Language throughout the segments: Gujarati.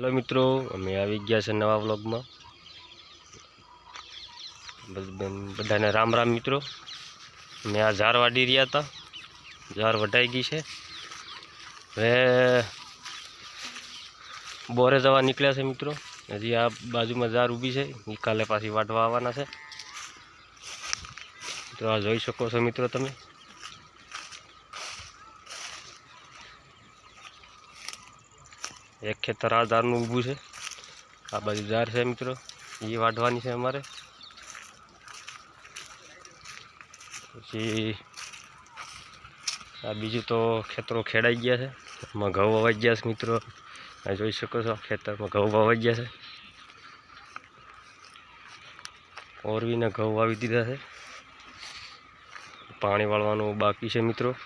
હેલો મિત્રો, અમે આવી ગયા છે નવા વ્લોગમાં. બધ- બધાને રામ રામ મિત્રો. અમે આ ઝાર વાડી રહ્યા હતા. ઝાર વઢાઈ ગઈ છે. હવે બોરે જવા નીકળ્યા છે મિત્રો. હજી આ બાજુમાં ઝાર ઊભી છે. એ કાલે પાછી વાટવા આવવાના છે. તો આ જોઈ શકો છો મિત્રો તમે. એક ખેતર આ ઝાડનું ઊભું છે. આ બાજુ ઝાડ છે મિત્રો. એ વાઢવાની છે અમારે. પછી આ બીજું તો ખેતરો ખેડાઈ ગયા છે. એમાં ઘઉં વવાઈ ગયા છે મિત્રો. જોઈ શકો છો ખેતરમાં ઘઉં વવાઈ ગયા છે. ઓરવીને ઘઉં વાવી દીધા છે. પાણી વાળવાનું બાકી છે મિત્રો.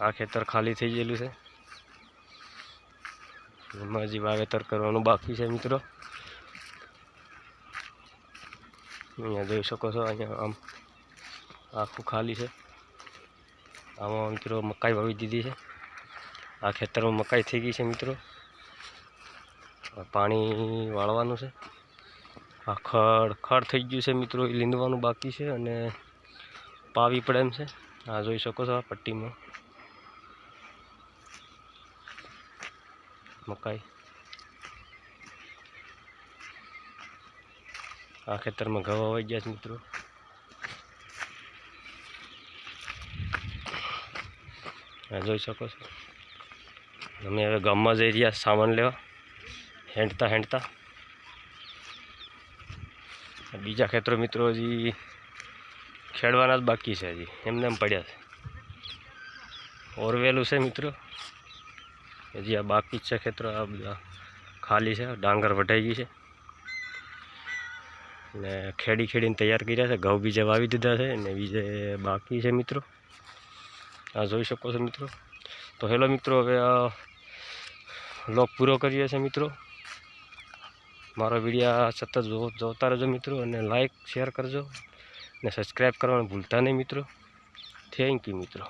આ ખેતર ખાલી થઈ ગયેલું છે. એમાં હજી વાવેતર કરવાનું બાકી છે મિત્રો. અહીંયા જોઈ શકો છો, અહીંયા આમ આખું ખાલી છે. આમાં મિત્રો મકાઈ વાવી દીધી છે. આ ખેતરમાં મકાઈ થઈ ગઈ છે મિત્રો. પાણી વાળવાનું છે. આ ખડ ખડ થઈ ગયું છે મિત્રો, એ લીંદવાનું બાકી છે અને પાવી પડે એમ છે. આ જોઈ શકો છો આ પટ્ટીમાં. મકાઈ. આ ખેતરમાં ઘઉં આવી ગયા છે મિત્રો. જોઈ શકો છો. અમે હવે ગામમાં જઈ રહ્યા સામાન લેવા. હેંડતા હેંડતા. બીજા ખેતરો મિત્રો હજી ખેડવાના જ બાકી છે હજી. એમને એમ પડ્યા છે. ઓરવેલું છે મિત્રો. હજી આ બાકી છે ખેતર, આ બધા ખાલી છે, ડાંગર વઢાઈ ગઈ છે. ને ખેડી ખેડીને તૈયાર કર્યા છે, ઘઉં બીજે વાવી દીધા છે ને બીજે બાકી છે મિત્રો. આ જોઈ શકો છો મિત્રો. તો હેલો મિત્રો, હવે આ લોક પૂરો કરીએ છીએ મિત્રો. મારો વીડિયો સતત જો, જોતા રહેજો મિત્રો અને લાઈક શેર કરજો ને સબસ્ક્રાઈબ કરવાનું ભૂલતા નહીં મિત્રો. થેન્ક યુ મિત્રો.